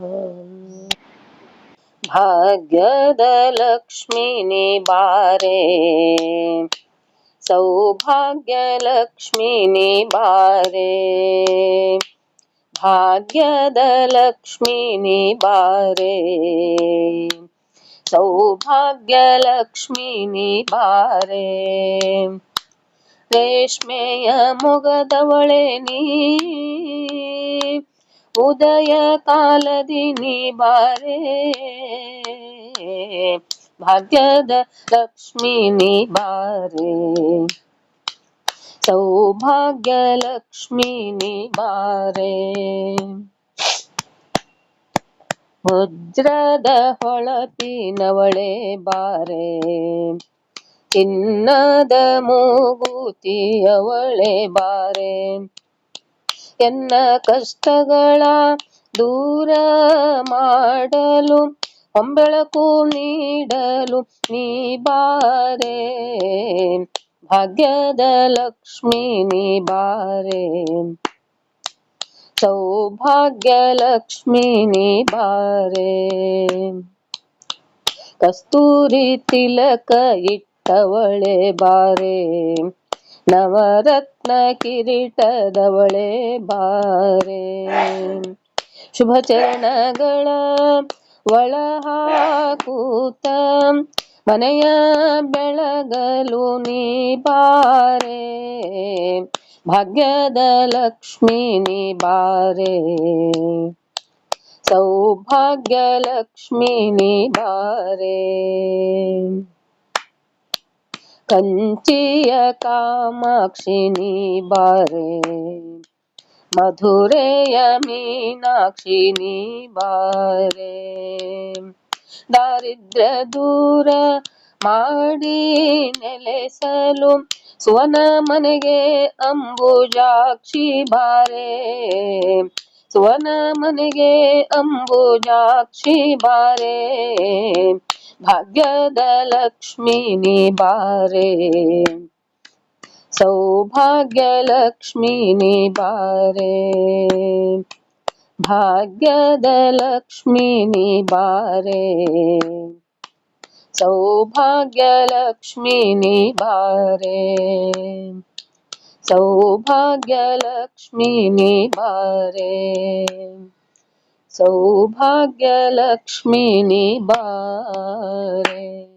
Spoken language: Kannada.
भाग्यद भाग्यदलक्ष्मीनि बारे। सौभाग्यलक्ष्मीनि बारे। भाग्यद भाग्यदलक्ष्मीनि बारे। सौभाग्यलक्ष्मीनि बारे। रेश्मेय मुगदवळे ನೀ ಉದಯ ಕಾಲದಿ ನೀ ಬಾರೆ ಭಾಗ್ಯದ ಲಕ್ಷ್ಮಿ ನೀ ಬಾರೆ ಸೌಭಾಗ್ಯ ಲಕ್ಷ್ಮಿ ನೀ ಬಾರೆ ವಜ್ರದ ಹೊಳಪಿನವಳೆ ಬಾರೆ ಚಿನ್ನದ ಮೂಗುತಿಯವಳೆ ಬಾರೆ ಎನ್ನ ಕಷ್ಟಗಳ ದೂರ ಮಾಡಲು, ಹೊಂಬೆಳಕು ನೀಡಲು ನೀ ಬಾರೆ. ಭಾಗ್ಯದ ಲಕ್ಷ್ಮಿ ನೀ ಬಾರೆ. ಸೌಭಾಗ್ಯ ಲಕ್ಷ್ಮಿ ನೀ ಬಾರೆ. ಕಸ್ತೂರಿ ತಿಲಕ ಇಟ್ಟವಳೆ ಬಾರೆ. ನವರತ್ನ ಕಿರೀಟದವಳೆ ಬಾರೆ. ಶುಭ ಚರಣಗಳ ಒಳ ಹಾಕೂತ ಮನೆಯ ಬೆಳಗಲು ನೀ ಬಾರೆ. ಭಾಗ್ಯದ ಲಕ್ಷ್ಮೀ ನೀ ಬಾರೆ. ಸೌಭಾಗ್ಯ ಲಕ್ಷ್ಮೀ ನೀ ಬಾರೆ. ಕಂಚಿಯ ಕಾಮಾಕ್ಷಿಣಿ ಬಾರೆ. ಮಧುರೆಯ ಮೀನಾಕ್ಷಿ ನೀ ಬಾರೆ. ದಾರಿದ್ರ್ಯ ದೂರ ಮಾಡಿ ನೆಲೆಸಲು ಸುವನ ಮನೆಗೆ ಅಂಬುಜಾಕ್ಷಿ ಬಾರೆ. ಸುವನ ಮನೆಗೆ ಅಂಬುಜಾಕ್ಷಿ ಬಾರೆ. भाग्यदलक्ष्मिनि बारे। सौभाग्यलक्ष्मिनि वारे भाग्यदलक्ष्मिनि बारे। सौभाग्यलक्ष्मिनि वारे सौभाग्यलक्ष्मिनि वारे सौभाग्यलक्ष्मिनि बारे।